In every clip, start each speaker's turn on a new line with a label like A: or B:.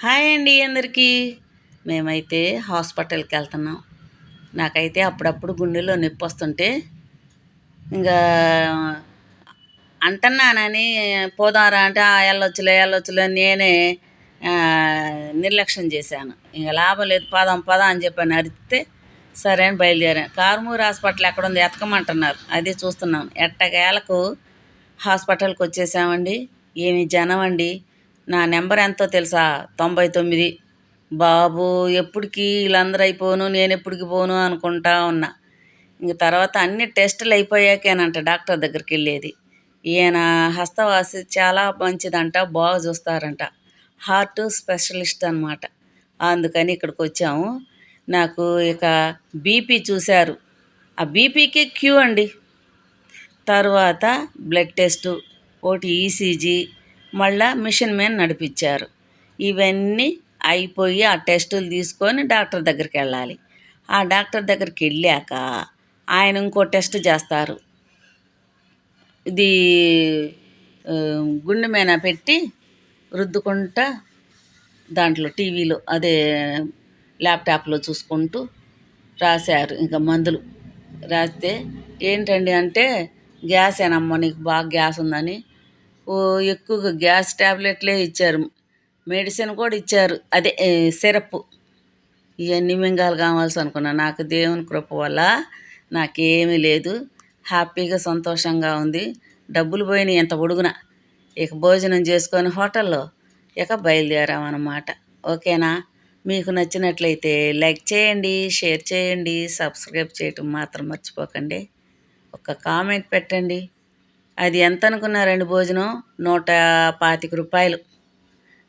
A: Hi అండి అందరికీ. మేమైతే హాస్పిటల్కి వెళ్తున్నాం. నాకైతే అప్పుడప్పుడు గుండెలో నొప్పి వస్తుంటే ఇంకా అంటున్నానని పోదారా అంటే "ఆ, వెళ్ళొచ్చులే వెళ్ళొచ్చులే నేనే నిర్లక్ష్యం చేశాను. ఇంకా లాభం లేదు పదం పద అని చెప్పని అరిస్తే సరే అని బయలుదేరాను. కారుమూరు హాస్పిటల్ ఎక్కడ ఉంది ఎతకమంటున్నారు. అదే చూస్తున్నాను ఎట్టకేలకు హాస్పిటల్కి వచ్చేసామండి. ఏమి జనం అండి నా నెంబర్ ఎంతో తెలుసా? తొంభై తొమ్మిది. బాబు ఎప్పటికి వీళ్ళందరూ అయిపోను నేను ఎప్పటికి పోను అనుకుంటా ఉన్నా. ఇంక తర్వాత అన్ని టెస్టులు అయిపోయాకేనంట డాక్టర్ దగ్గరికి వెళ్ళేది. ఈయన హస్తవాసి చాలా మంచిదంట బాగా చూస్తారంట. హార్ట్ స్పెషలిస్ట్ అనమాట అందుకని ఇక్కడికి వచ్చాము. నాకు ఇక బీపీ చూశారు. ఆ బీపీకి క్యూ అండి. తర్వాత బ్లడ్ టెస్టు ఒకటి ఈసీజీ మళ్ళా మిషన్ మీద నడిపించారు. ఇవన్నీ అయిపోయి ఆ టెస్టులు తీసుకొని డాక్టర్ దగ్గరికి వెళ్ళాలి. ఆ డాక్టర్ దగ్గరికి వెళ్ళాక ఆయన ఇంకో టెస్ట్ చేస్తారు. ఇది గుండె మీద పెట్టి రుద్దుకుంటా దాంట్లో టీవీలో అదే ల్యాప్టాప్లో చూసుకుంటూ రాశారు. ఇంకా మందులు రాస్తే ఏంటండి అంటే గ్యాస్ ఏనమ్మా నీకు బాగా గ్యాస్ ఉందని ఎక్కువగా గ్యాస్ ట్యాబ్లెట్లే ఇచ్చారు. మెడిసిన్ కూడా ఇచ్చారు. అదే సిరప్. ఇవన్నీ మింగాలు కావాల్సి అనుకున్నా. నాకు దేవుని కృప వల్ల నాకేమీ లేదు. హ్యాపీగా సంతోషంగా ఉంది. డబ్బులు పోయినాయి ఎంత పొడుగున. ఇక భోజనం చేసుకొని హోటల్లో ఇక బయలుదేరామన్నమాట ఓకేనా? మీకు నచ్చినట్లయితే లైక్ చేయండి షేర్ చేయండి సబ్స్క్రైబ్ చేయటం మాత్రం మర్చిపోకండి. ఒక కామెంట్ పెట్టండి. అది ఎంత అనుకున్నారండి భోజనం నూట పాతిక రూపాయలు.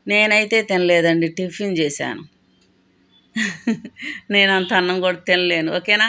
A: నేనైతే తినలేదండి టిఫిన్ చేశాను. నేను అంత అన్నం కూడా తినలేను. ఓకేనా?